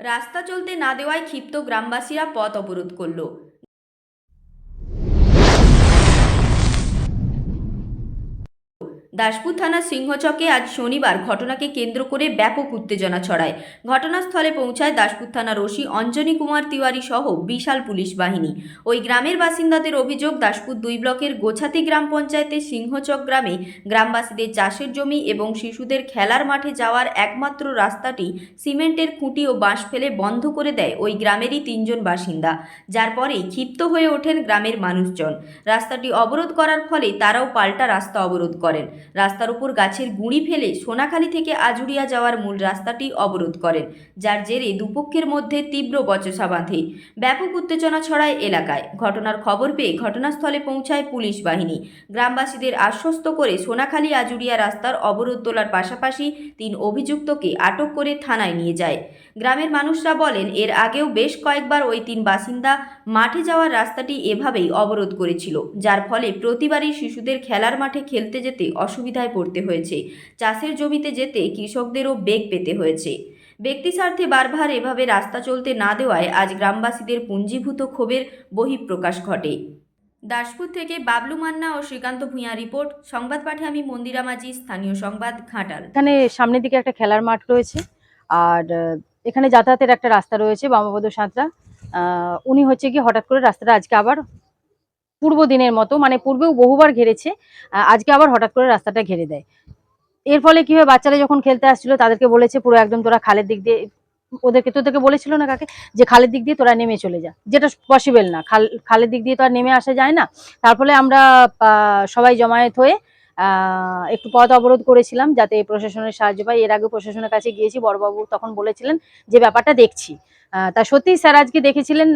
রাস্তা চলতে না দেওয়ায় ক্ষিপ্ত গ্রামবাসীরা পথ অবরোধ করল। দাসপুর থানার সিংহচকে আজ শনিবার ঘটনাকে কেন্দ্র করে ব্যাপক উত্তেজনা ছড়ায়। ঘটনাস্থলে পৌঁছায় দাসপুর থানার ওসি অঞ্জনী কুমার তিওয়ারি সহ বিশাল পুলিশ বাহিনী। ওই গ্রামের বাসিন্দাদের অভিযোগ, দাসপুর দুই ব্লকের গোছাতি গ্রাম পঞ্চায়েতের সিংহচক গ্রামে গ্রামবাসীদের চাষের জমি এবং শিশুদের খেলার মাঠে যাওয়ার একমাত্র রাস্তাটি সিমেন্টের খুঁটি ও বাঁশ ফেলে বন্ধ করে দেয় ওই গ্রামেরই তিনজন বাসিন্দা। যার পরেই ক্ষিপ্ত হয়ে ওঠেন গ্রামের মানুষজন। রাস্তাটি অবরোধ করার ফলে তারাও পাল্টা রাস্তা অবরোধ করেন। রাস্তার উপর গাছের গুঁড়ি ফেলে সোনাখালী থেকে আজুরিয়া যাওয়ার মূল রাস্তাটি অবরোধ করেন। যার জেরে দুপক্ষের মধ্যে তীব্র বচসা বাঁধে। ব্যাপক উত্তেজনা ছড়ায় এলাকায়। ঘটনার খবর পেয়ে ঘটনাস্থলে পৌঁছায় পুলিশ বাহিনী। গ্রামবাসীদের আশ্বস্ত করে সোনাখালী আজুরিয়া রাস্তার অবরোধ তোলার পাশাপাশি তিন অভিযুক্তকে আটক করে থানায় নিয়ে যায়। গ্রামের মানুষরা বলেন, এর আগেও বেশ কয়েকবার ওই তিন বাসিন্দা মাঠে যাওয়ার রাস্তাটি এভাবেই অবরোধ করেছিল, যার ফলে প্রতিবারই শিশুদের খেলার মাঠে খেলতে যেতে অসুবিধায় পড়তে হয়েছে। চাষের জমিতে যেতে কৃষকদেরও বেগ পেতে হয়েছে। ব্যক্তি স্বার্থে বারবার এভাবে রাস্তা চলতে না দেওয়ায় আজ গ্রামবাসীদের পুঞ্জীভূত ক্ষোভের বহিঃপ্রকাশ ঘটে। দাসপুর থেকে বাবলু মান্না ও শ্রীকান্ত ভূঁইয়া রিপোর্ট। সংবাদ পাঠে আমি মন্দিরা মাঝি, স্থানীয় সংবাদ, ঘাটাল। এখানে সামনের দিকে একটা খেলার মাঠ রয়েছে। আর এখানে যাতায়াতের একটা রাস্তা রয়েছে বামাপদ সাঁতরা। উনি হচ্ছে কি হঠাৎ করে রাস্তাটা আজকে আবার পূর্ব দিনের মতো মানে পূর্বেও বহুবার ঘেরেছে আজকে আবার হঠাৎ করে রাস্তাটা ঘেরে দেয়। এর ফলে কি হয়, বাচ্চারা যখন খেলতে আসছিল, তাদেরকে বলেছে, পুরো একদম তোরা খালের দিক দিয়ে, ওদেরকে তো তোদেরকে বলেছিল না কাকে, যে খালের দিক দিয়ে তোরা নেমে চলে যা। যেটা পসিবল না, খাল, খালের দিক দিয়ে তো আর নেমে আসা যায় না। তার ফলে আমরা সবাই জমায়েত হয়ে একটু পথ অবরোধ করেছিলাম যাতে প্রশাসনের সাহায্য পাই। এর আগে প্রশাসনের কাছে গিয়েছি বড়বাবু তখন বলেছিলেন যে ব্যাপারটা দেখছি। তা সত্যি স্যার আজকে দেখেছিলেন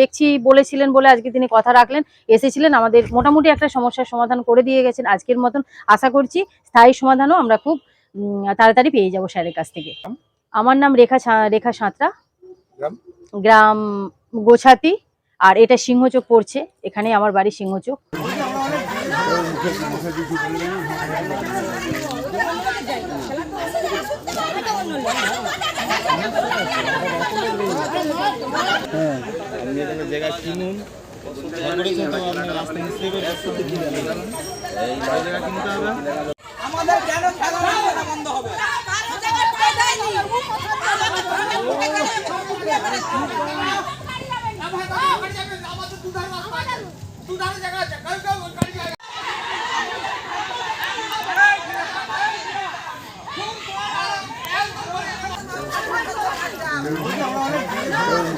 দেখছি বলেছিলেন বলে আজকে তিনি কথা রাখলেন এসেছিলেন আমাদের মোটামুটি একটা সমস্যার সমাধান করে দিয়ে গেছেন আজকের মতন। আশা করছি স্থায়ী সমাধানও আমরা খুব তাড়াতাড়ি পেয়ে যাব স্যারের কাছ থেকে। আমার নাম রেখা রেখা সাঁতরা। গ্রাম? গ্রাম গোছাতি আর এটা সিংহচোক পড়ছে এখানে আমার বাড়ি সিংহচোক। আপনি এখানে জায়গা কিনুন আমাদের কেন খেলা বন্ধ হবে আমাদের দুধারে জায়গা আছে কাল কাল গাড়ি